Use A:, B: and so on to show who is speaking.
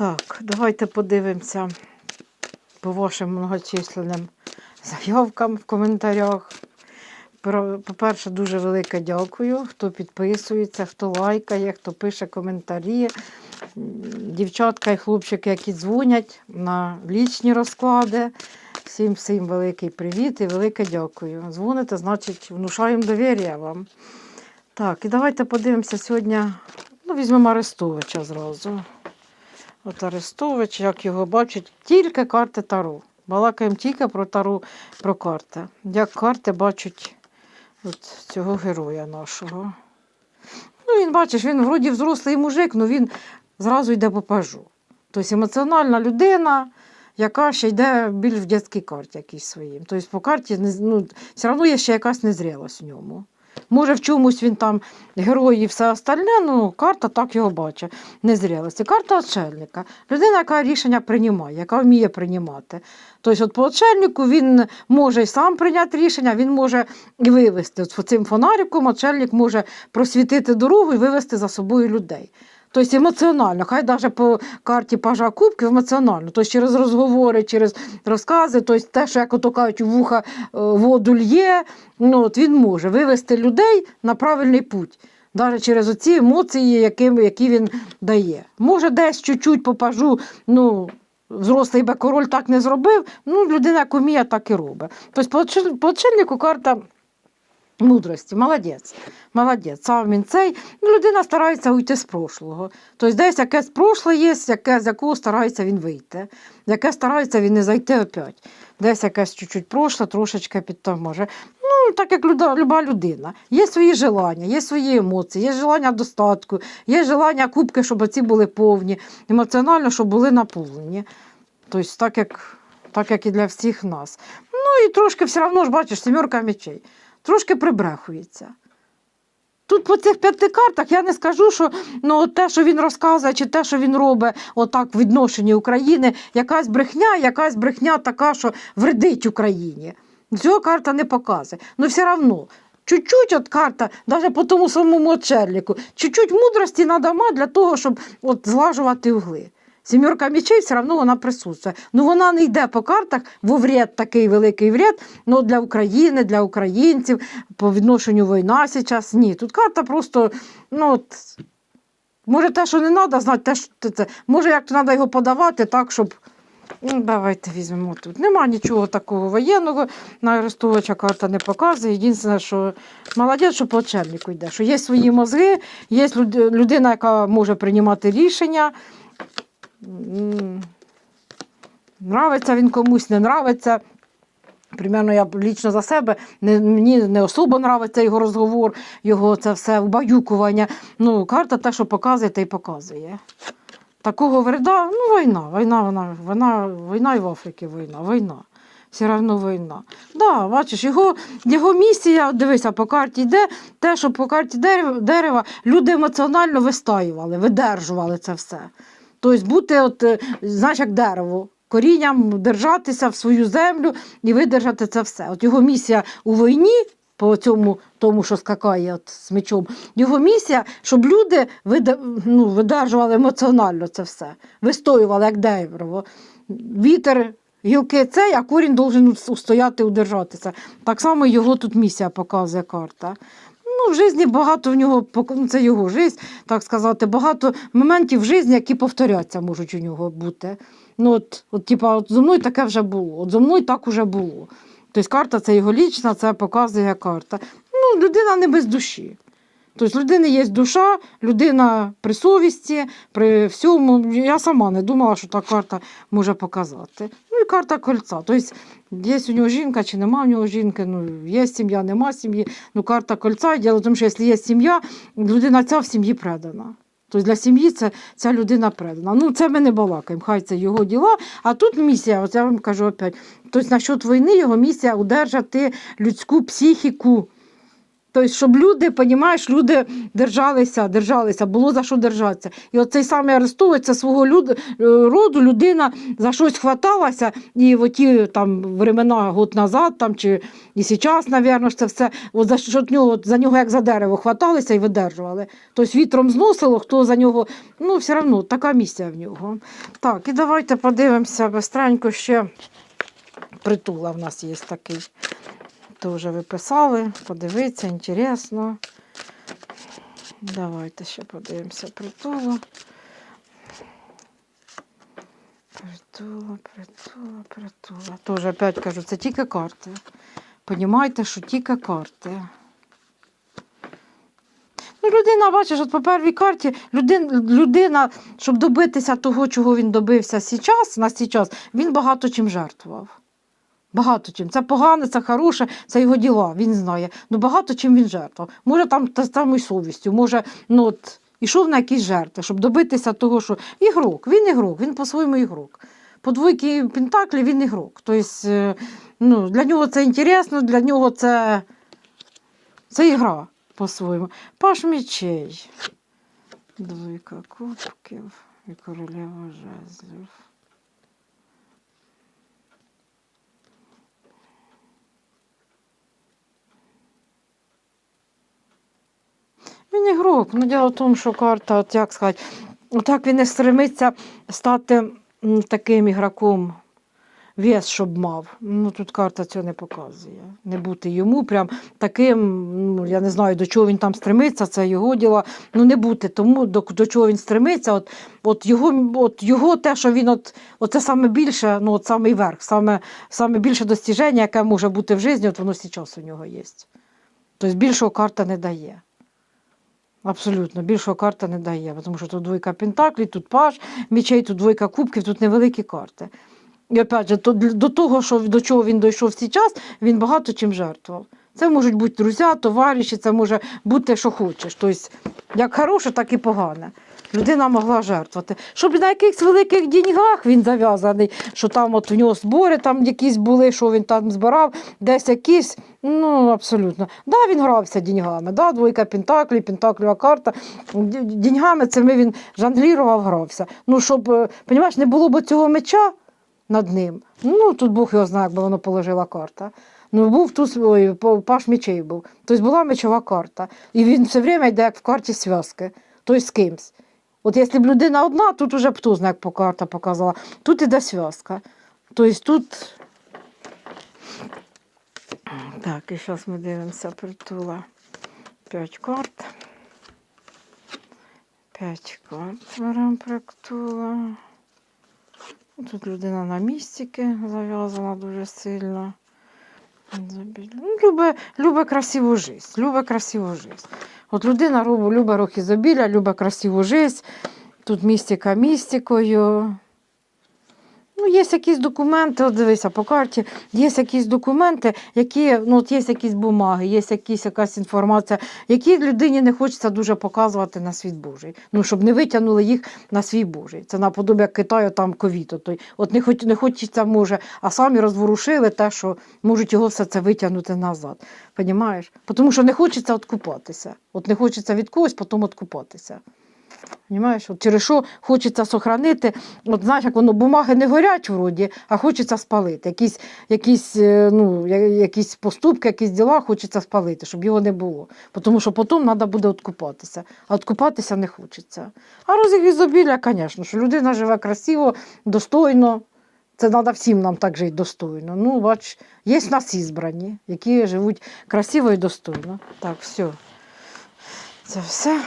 A: Так, давайте подивимося по вашим многочисленним заявкам в коментарях. По-перше, дуже велике дякую, хто підписується, хто лайкає, хто пише коментарі. Дівчатка і хлопчики, які дзвонять на лічні розклади. Всім всім великий привіт і велике дякую. Дзвоните, значить, внушаємо довір'я вам. Так, і давайте подивимося сьогодні. Ну, візьмемо Арестовича зразу. От Арестович, як його бачать, тільки карти Таро. Балакаємо тільки про Таро, про карти. Як карти бачать от цього героя нашого. Ну, він, бачиш, він вроді взрослий мужик, але він зразу йде по пажу. Тобто емоціональна людина, яка ще йде більш в дитячій карті якійсь своїм. Тобто по карті ну, все одно є ще якась незрілость в ньому. Може, в чомусь він там герой і все остальне, ну карта так його бачить. Незрілості. Карта очельника. Людина, яка рішення приймає, яка вміє приймати. Тобто, от по очельнику він може і сам прийняти рішення, він може і вивести. От цим фонариком очельник може просвітити дорогу і вивести за собою людей. Тобто емоціонально, хай навіть по карті пажа кубків емоціонально, тобто через розговори, через розкази, тобто те, що як ото кажуть, вуха е, воду лє, ну, от він може вивести людей на правильний путь. Навіть через оці емоції, які, які він дає. Може, десь чуть-чуть по пажу, ну, взрослий би король так не зробив, ну, людина, як уміє, так і робить. Тобто, по очільнику карта мудрості, молодець. Молодець. Сам він цей. Ну, людина старається уйти з прошлого. Тобто десь якесь прошле є, яке, з якого старається він вийти, яке старається він не зайти опять. Десь якесь чуть-чуть прошле, трошечки підтоможе. Ну, так як люда, люба людина. Є свої желання, є свої емоції, є желання достатку, є желання кубки, щоб ці були повні, емоціонально, щоб були наповнені. Тобто, так як, так як і для всіх нас. Ну і трошки все одно ж бачиш, сімерка мечей трошки прибрехується. Тут по цих п'яти картах я не скажу, що ну, те, що він розказує, чи те, що він робить отак в відношенні України, якась брехня, якась брехня така, що вредить Україні. Цього карта не показує. Ну все одно. Чуть-чуть от карта, навіть по тому самому очельнику, чуть-чуть мудрості треба для того, щоб от злажувати угли. Сімерка мечей все одно вона присутствує. Ну вона не йде по картах во вред, такий великий вред, ну для України, для українців, по відношенню війна зараз. Ні, тут карта просто, ну от, може те, що не треба знати, те, що це. Може, як то треба його подавати так, щоб. Ну, давайте візьмемо тут. Нема нічого такого воєнного. На Арестовича карта не показує. Єдине, що молодець, що по йде. Що є свої мозги, є людина, яка може приймати рішення. Нравиться він комусь, не нравиться. Примерно я лічно за себе, не, мені не особо нравиться його розговор, його це все убаюкування. Ну, карта те, що показує, те й показує. Такого вреда, ну, війна, війна, вона, вона, війна і в Африці війна, війна. Все одно війна. Да, бачиш, його, його місія, дивися, по карті йде, те, що по карті дерева, дерева люди емоціонально вистаювали, видержували це все. Тобто бути, от, е, знаєш, як дерево, корінням держатися в свою землю і видержати це все. От його місія у війні, по цьому, тому, що скакає от, з мечом, його місія, щоб люди вида- ну, видержували емоціонально це все, вистоювали як дерево. Вітер. Гілки цей, а корінь должен устояти, удержатися. Так само його тут місія показує карта. Ну, в житті багато в нього, ну, це його життя, так сказати, багато моментів в житті, які повторяться, можуть у нього бути. Ну, от, от, типа, от зо мною таке вже було, от зо мною так уже було. Тобто карта це його лічна, це показує карта. Ну, людина не без душі. Тобто людини є душа, людина при совісті, при всьому. Я сама не думала, що та карта може показати. Ну і карта кольця. Тобто є у нього жінка чи нема у нього жінки, ну є сім'я, нема сім'ї. Ну карта кольця. Діло в тому, що якщо є сім'я, людина ця в сім'ї предана. Тобто для сім'ї це, ця людина предана. Ну, це ми не балакаємо, хай це його діла. А тут місія, от я вам кажу опять, тобто насчет війни його місія удержати людську психіку Тобто, щоб люди, понімаєш, люди держалися, держалися, було за що держатися. І оцей самий Арестович, це свого люд, е, роду людина за щось хваталася, і в ті там времена год назад, там, чи і зараз, мабуть, це все, от за, що нього, за нього як за дерево хваталися і видержували. Тобто вітром зносило, хто за нього, ну, все одно така місія в нього. Так, і давайте подивимося бистренько ще. Притула в нас є такий. То вже ви писали, подивіться, інтересно. Давайте ще подивимося притула. Притула, притула, притула. Тоже опять кажу, це тільки карти. Понімаєте, що тільки карти. Ну, людина, бачиш, от по первій карті людина, людина, щоб добитися того, чого він добився сейчас, на сейчас, він багато чим жертвував. Багато чим. Це погане, це хороше, це його діла, він знає. Ну багато чим він жертвував. Може, там та самою совістю, може, ну от, ішов на якісь жертви, щоб добитися того, що ігрок, він ігрок, він по-своєму ігрок. По двойки Пентаклі він ігрок. Тобто, е, ну, для нього це інтересно, для нього це, це ігра по-своєму. Паш мечей. Двойка кубків і королева жезлів. Він ігрок. Ну, діло в тому, що карта, от як сказати, отак він не стремиться стати таким ігроком, вес, щоб мав. Ну, тут карта цього не показує. Не бути йому прям таким, ну, я не знаю, до чого він там стремиться, це його діло. Ну, не бути тому, до, до чого він стремиться. От, от, його, от його те, що він от, оце саме більше, ну, от самий верх, саме, саме більше достіження, яке може бути в житті, от воно зараз у нього є. Тобто більшого карта не дає. Абсолютно, більшого карта не дає, тому що тут двойка пентаклів, тут паш, мічей, тут двойка кубків, тут невеликі карти. І опять же, то, до того, що, до чого він дійшов час, він багато чим жертвував. Це можуть бути друзі, товариші, це може бути, що хочеш. Тобто, як хороше, так і погане. Людина могла жертвувати. Щоб на якихось великих деньгах він зав'язаний, що там от в нього збори там якісь були, що він там збирав, десь якісь. Ну, абсолютно. Да, він грався деньгами. Да, двойка пентаклі, пентаклюва карта. Д- Деньгами цими він жонглірував, грався. Ну, щоб, е, понімаєш, не було б цього меча над ним. Ну, тут Бог його знає, якби воно положила карта. Ну, був тут ой, паш мечей був. Тобто була мечова карта. І він все время йде як в карті зв'язки, тобто з кимсь. От якщо б людина одна, тут уже б хто знає, як по карта показала. Тут іде зв'язка. Тобто тут. Так, і зараз ми дивимося притула. П'ять карт. П'ять карт беремо притула. Тут людина на містики зав'язана дуже сильно. Ну, любить, любить красиву життя. Любить красиву життя. От людина любить рухи ізобілля, любить красиву жизнь, Тут містика містикою. Ну, є якісь документи, от дивися по карті, є якісь документи, які, ну, от є якісь бумаги, є якісь, якась інформація, які людині не хочеться дуже показувати на світ Божий. Ну, щоб не витягнули їх на свій Божий. Це наподобі як Китаю там ковід. От, не, хоч, не хочеться, може, а самі розворушили те, що можуть його все це витягнути назад. Понімаєш? Тому що не хочеться откупатися. От не хочеться від когось, потім откупатися. Понимаєш? От через що хочеться сохранити, от знаєш, як воно бумаги не горять вроді, а хочеться спалити. Якісь, якісь, е, ну, якісь поступки, якісь діла хочеться спалити, щоб його не було. Тому що потім треба буде откупатися. А откупатися не хочеться. А розіг ізобілля, звісно, що людина живе красиво, достойно. Це треба всім нам так жити достойно. Ну, бач, є в нас ізбрані, які живуть красиво і достойно. Так, все. Це все.